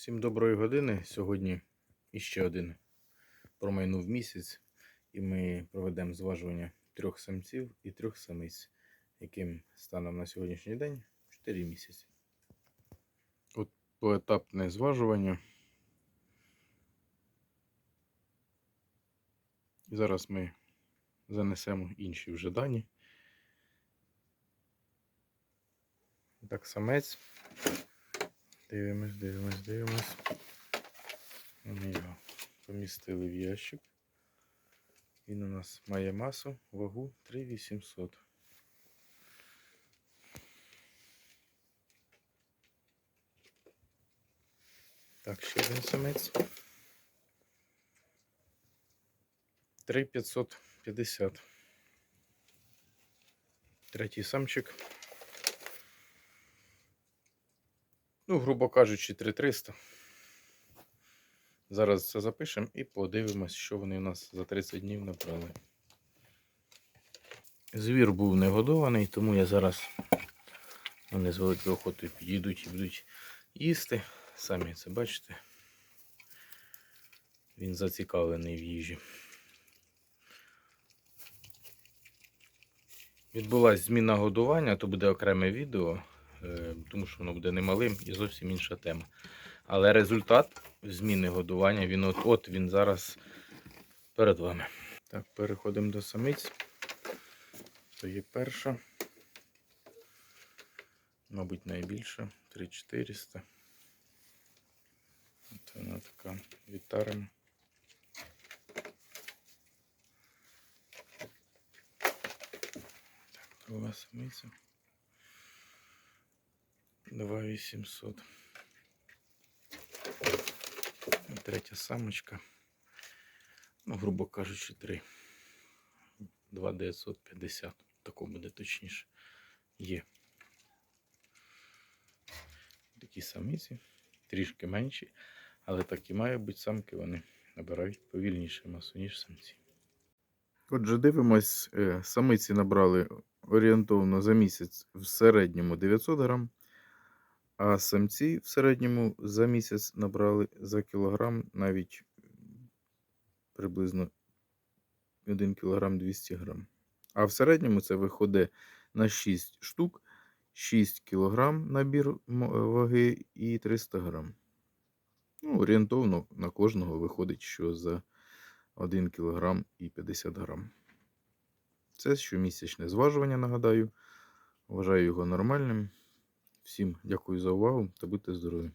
Всім доброї години. Сьогодні іще один промайнув місяць, і ми проведемо зважування трьох самців і трьох самиць, яким станом на сьогоднішній день 4 місяці. От поетапне зважування. Зараз ми занесемо інші вже дані. Так, самець. Дивимось, дивимось, дивимось. Ми його помістили в ящик. Він у нас має масу, вагу 3800. Так, ще один самець. 3550. Третій самчик. Ну, грубо кажучи, 3300. Зараз це запишемо і подивимось, що вони у нас за 30 днів набрали. Звір був не годований, тому я зараз вони з великою охотою підійдуть і будуть їсти. Самі це бачите. Він зацікавлений в їжі. Відбулась зміна годування, то буде окреме відео, тому що воно буде немалим і зовсім інша тема. Але результат зміни годування, він от, от він зараз перед вами. Так, переходимо до самиць. То є перша. Мабуть, найбільша. 3400. От вона така вітарем. Друга самиця. 2800. Третя самочка. Ну, грубо кажучи, 3. 2950. Тако буде точніше. Є. Такі самиці. Трішки менші. Але такі мають бути самки, вони набирають повільніше масу, ніж самці. Отже, дивимось, е, самиці набрали орієнтовно за місяць в середньому 900 грам, а самці в середньому за місяць набрали за кілограм навіть приблизно 1 кілограм 200 грам. А в середньому це виходить на 6 штук, 6 кілограм набір ваги і 300 грам. Ну, орієнтовно на кожного виходить, що за 1 кг і 50 грам. Це щомісячне зважування, нагадаю. Вважаю його нормальним. Всім дякую за увагу та будьте здорові!